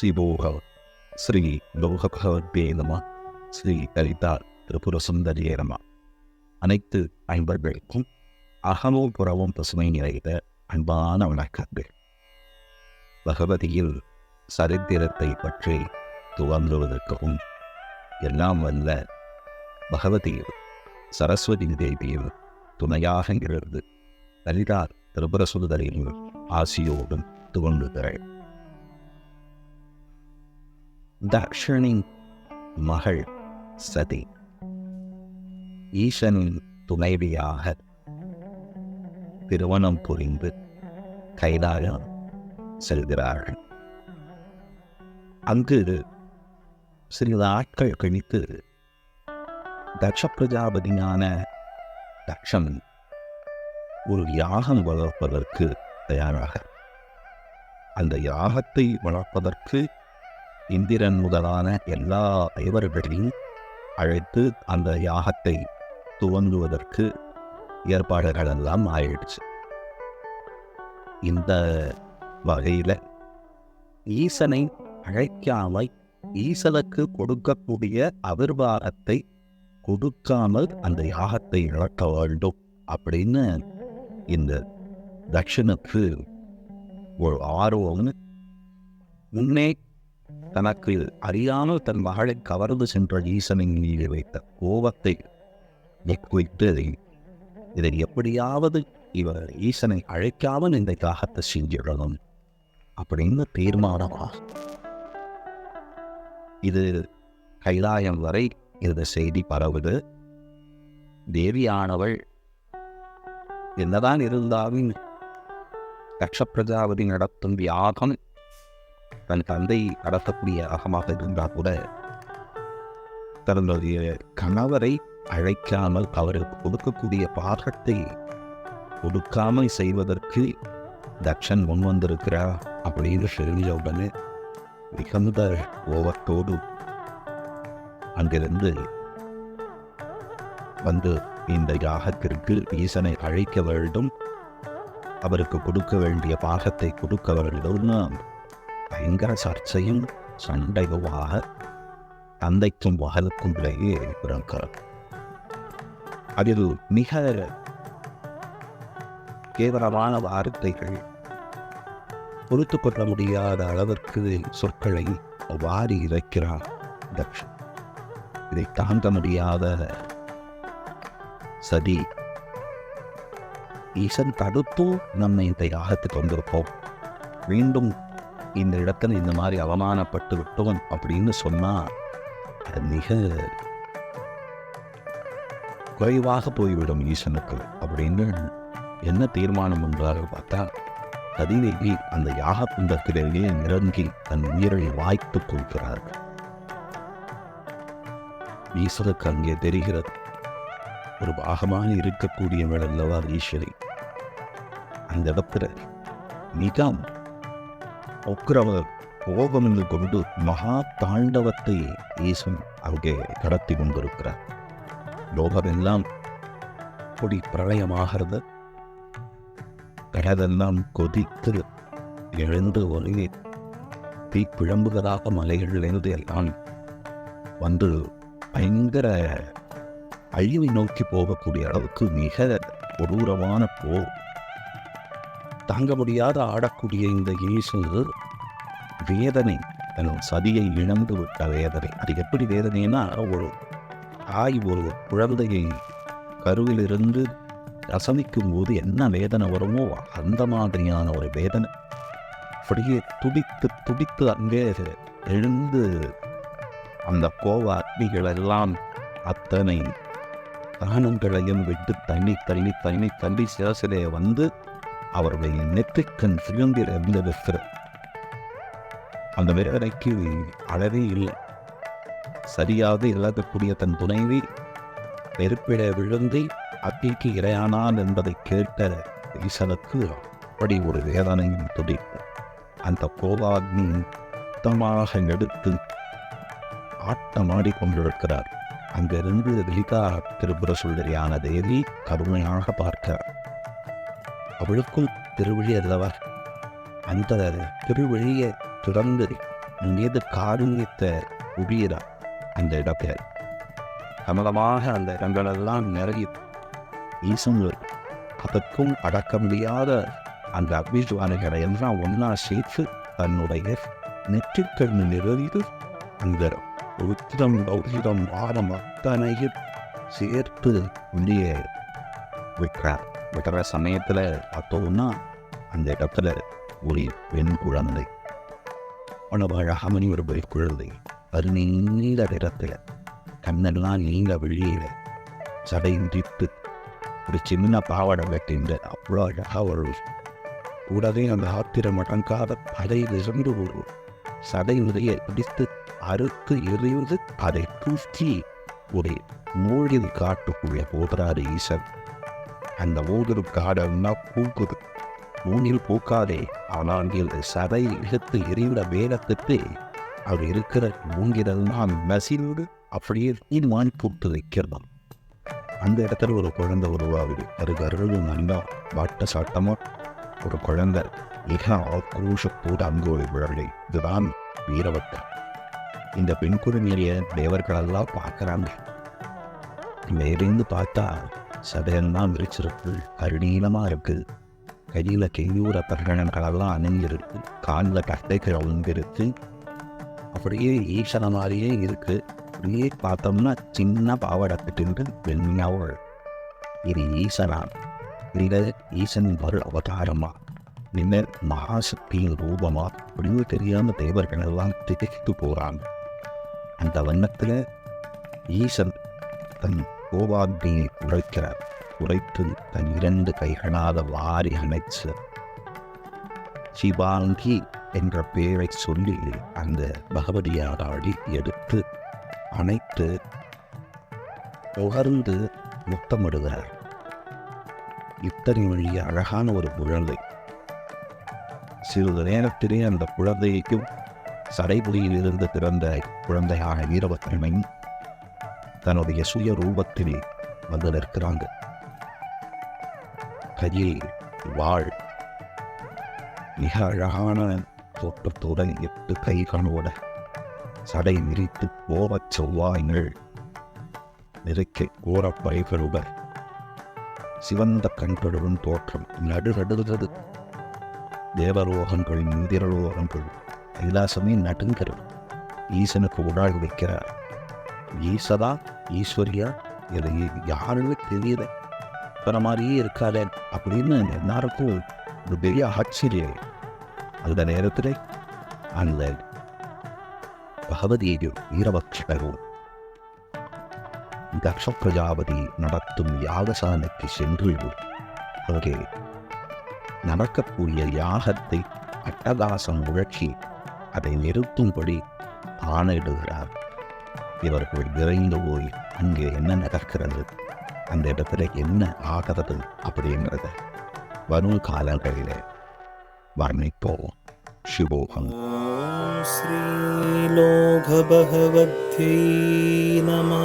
சிவோக ஸ்ரீ லோக பகவத்பே நம ஸ்ரீ லலிதா திரிபுர சுந்தரியே நம அனைத்து அன்பர்களுக்கும் அகமும் புறவும் பசுமை நிறைந்த அன்பான வணக்கங்கள் பகவதியில் சரித்திரத்தை பற்றி துவங்குவதற்கும் எல்லாம் வல்ல பகவதியில் சரஸ்வதி தேவியில் துணையாக இருந்து லலிதா திரிபுர சுந்தரியில் ஆசியோடும் துவங்குகிறேன் தக்ஷனின் மகள் சதி. ஈசனின் துணைவியாக திருமணம் புரிந்து கைலாயம் செல்கிறார்கள். அங்கு சிறிது ஆட்கள் கழித்து தக்ஷ பிரஜாபதியான தக்ஷன் ஒரு யாகம் வளர்ப்பதற்கு தயாராக. அந்த யாகத்தை வளர்ப்பதற்கு இந்திரன் முதலான எல்லா தேவர்களையும் அழைத்து அந்த யாகத்தை துவங்குவதற்கு ஏற்பாடுகள் எல்லாம் ஆயிடுச்சு. இந்த வகையில் ஈசனை அழைக்காமல் ஈசனுக்கு கொடுக்கக்கூடிய அவிர்வாகத்தை கொடுக்காமல் அந்த யாகத்தை இழக்க வேண்டும் அப்படின்னு இந்த தக்ஷனுக்கு ஒரு ஆர்வம்னு முன்னே தனக்கு அறியாமல் தன் மகளை கவர்ந்து சென்ற ஈசனின் மீது வைத்த கோபத்தை வைத்து இதை எப்படியாவது இவர் ஈசனை அழைக்காமல் இந்த தாகத்தை செஞ்சிடணும் அப்படின்னு தீர்மானமா? இது கைலாயம் வரை இந்த செய்தி பரவுது. தேவியானவள் என்னதான் இருந்தாலும் லட்சப்பிரஜாபதி நடத்தும் யாகம் தன் தந்தை நடத்தக்கூடிய யாகமாக இருந்தால் கூட தன்னுடைய கணவரை அழைக்காமல் அவருக்கு கொடுக்கக்கூடிய பாகத்தை கொடுக்காமல் செய்வதற்கு தக்ஷன் முன் வந்திருக்கிறார் அப்படின்னு தெரிஞ்ச உடனே மிகுந்த கோபத்தோடு அங்கிருந்து வந்து இந்த யாகத்திற்கு ஈசனை அழைக்க வேண்டும். அவருக்கு கொடுக்க வேண்டிய பாகத்தை கொடுக்க வேண்டும்னு பயங்கர சர்ச்சையும் சண்டையுமாக தந்தைக்கும் மகளுக்கும் இடையே இருக்கிறார் அதில் மிக கேவலமான வார்த்தைகள் பொறுத்து கொள்ள முடியாத அளவிற்கு சொற்களை வாரி இறைக்கிறார் தக்ஷன். இதை தாங்க முடியாத சதி. ஈசன் தடுத்தும் நம்ம இந்த யாகத்துக்கு வந்திருப்போம். மீண்டும் இந்த இடத்துல இந்த மாதிரி அவமானப்பட்டு விட்டோம் அப்படின்னு சொன்னா அது மிக குறைவாக போய்விடும் ஈசனுக்கு அப்படின்னு என்ன தீர்மானம் என்றாக பார்த்தா கதிதேவி அந்த யாக குண்டத்திலேயே நிரங்கி தன் உயிரை வாய்த்துக் கொள்கிறார்கள். ஈஸ்வருக்கு அங்கே தெரிகிறது ஒரு பாகமாக இருக்கக்கூடியவள் அல்லவா ஈஸ்வரி அந்த இடத்துல மிகம் உக்கிரவர் கோபம் என்று கொண்டு மகா தாண்டவத்தை ஈசன் அங்கே கடத்தி கொண்டிருக்கிறார். லோகமெல்லாம் கொடி பிரளயமாகிறது. கடலெல்லாம் கொதித்து எழுந்து ஒரே தீப்பிழம்புகளாக மலைகளிலிருந்து எல்லாம் வந்து பயங்கர அழிவை நோக்கி போகக்கூடிய அளவுக்கு மிக கொடூரமான போர். தாங்க முடியாத ஆடக்கூடிய இந்த இயேசு வேதனை தன் சதியை இழந்து விட்ட வேதனை. அது எப்படி வேதனைன்னா ஒரு தாய் ஒரு குழந்தையை கருவிலிருந்து ரசமிக்கும் போது என்ன வேதனை வருமோ அந்த மாதிரியான ஒரு வேதனை. அப்படியே துடித்து துடித்து அங்கே எழுந்து அந்த கோவ அக்னிகளெல்லாம் அத்தனை தானங்களையும் விட்டு தண்ணி தள்ளி தண்ணி தள்ளி சிரசிலே வந்து அவருடைய நெற்றிக்கண் சிறந்திர இருந்திருக்கிறது அந்த வேதனைக்கு அளவே இல்லை. சரியாக இழக்கக்கூடிய தன் துணைவி நெருப்பிட விழுந்து அக்கிக்கு இரையானான் என்பதை கேட்ட ஈசனுக்கு அப்படி ஒரு வேதனையும் துடிப்பு அந்த கோபாக்னி சுத்தமாக எடுத்து ஆட்டமாடி கொண்டிருக்கிறார். அங்கிருந்து லலிதா திருபுர சுந்தரியான தேவி கருணையாக பார்க்கிறார். அவளுக்கும் திருவழி அல்லவா அந்த திருவழியை திறந்து மீது காருண்யத்த உபீர அந்த இடப்பெயர். கமலமாக அந்த இடங்களெல்லாம் நிறைய ஈசுங்கள் அதற்கும் அடக்க முடியாத அந்த அபிஜுவானைகளை எல்லாம் ஒன்றா சேர்த்து தன்னுடைய நெற்றிக்கண்ணு நிறைந்து அந்த உத்திரம் பௌத்திரம் வாரம் அத்தனையும் சேர்த்து வெளியே விற்கிறார் விடுற சமயத்தில் பார்த்தோம்னா அந்த இடத்துல ஒரு பெண் குழந்தை. அவ்வளவு அழகாமணி ஒரு பெண் குழந்தை. அது நீண்ட நிறத்தில் கண்ணெல்லாம் நீண்ட வெளியில் சடை ஒரு சின்ன பாவாடை கட்டின்ற அவ்வளோ அழகாக ஒரு கூடவே அந்த ஆத்திரம் அடங்காத படையிலிருந்து ஒரு சடை உரையை பிடித்து அறுத்து எறிவது அதை தூக்கி ஒரு மூழ்கில் காட்டுக்குள்ளே போகிறாரு ஈசன். அந்த மூங்கில் காடெல்லாம் பூக்குது. மூனில் பூக்காதே ஆனால் இந்த சதை இழுத்து எரிவிட வேகத்துக்கு அவர் இருக்கிற ஊங்கிறது தான் மெசிலோடு அப்படியே தீர்மானி பூத்து வைக்கிறதாம் அந்த இடத்துல ஒரு குழந்தை உருவாகுது. அது கருது நல்லா வாட்ட சாட்டமாக ஒரு குழந்தை மிக ஆக்ரோஷத்தோடு அங்கு ஒரு விழலை இதுதான் வீரவட்டம். இந்த பெண் குறுநிலைய தேவர்களெல்லாம் பார்க்குறாங்க. மேலிருந்து பார்த்தா சபையெல்லாம் விரிச்சிருக்கு கருநீளமாக இருக்கு. கையில் கையூர பிரகடனங்களெல்லாம் அணிஞ்சிருக்கு. காலில் கட்டைகள் அணிஞ்சிருக்கு அப்படியே ஈசன மாதிரியே இருக்கு. அப்படியே பார்த்தோம்னா சின்ன பாவாடை கட்டின்று வெண்மையாவும் இது ஈசனா. இல்லை ஈசன் வரு அவதாரமா. நின்ன மகாசக்தியின் ரூபமா அப்படின்னு தெரியாமல் தேவர்கள் எல்லாம் திகைத்து போகிறாங்க அந்த வண்ணத்தில் ஈசன் தன் கோபாக்னியை உரைக்கிறார். உரைத்து தன் இரண்டு கைகளாத வாரி அணைச்சு சிவாங்கி என்ற பெயரை சொல்லி அந்த பகவதியாராடி எடுத்து அணைத்து உகர்ந்து முத்தமிடுகிறார். இத்தனை வழிய அழகான ஒரு குழந்தை. சிறிது நேரத்திலே அந்த குழந்தைக்கும் சடைபுலியில் இருந்து பிறந்த குழந்தையான வீரபத்ரனை தன்னுடைய சுய ரூபத்தில் வந்து நிற்கிறாங்க. கையில் வாழ் மிக அழகான தோற்றத்துடன் எட்டு கைகளோட சடை விரித்து கோபச் செவ்வாய்கள் நிறைக்க கோரப் பைகளுடன் சிவந்த கண்களுடன் தோற்றம். நடு நடுகிறது தேவலோகங்கள் இந்திரலோகங்கள் கைலாசமே நடுங்கிறது ஈசனுக்கு உடாய் வைக்கிறார். ஈசதா ஈஸ்வரியா? இது யாருன்னு தெரியல. இப்ப மாதிரியே இருக்காதே அப்படின்னு எல்லாருக்கும் ஒரு பெரிய ஆச்சரியம். அந்த நேரத்தில் அந்த பகவதியையும் வீரபக்ஷரும் தக்ஷ பிரஜாபதி நடத்தும் யாகசாலைக்கு சென்று அங்கே நடக்கக்கூடிய யாகத்தை அட்டகாசம் முழக்கி அதை நிறுத்தும்படி ஆணையிடுகிறார். இவர்கள் விரைந்து போய் அங்கே என்ன நடக்கிறது? அந்த இடத்துல என்ன ஆகிறது அப்படிங்கிறத வரும் காலங்களிலே வர்ணிப்போம். சிவோகம் ஸ்ரீலோகபகவத்யை நமா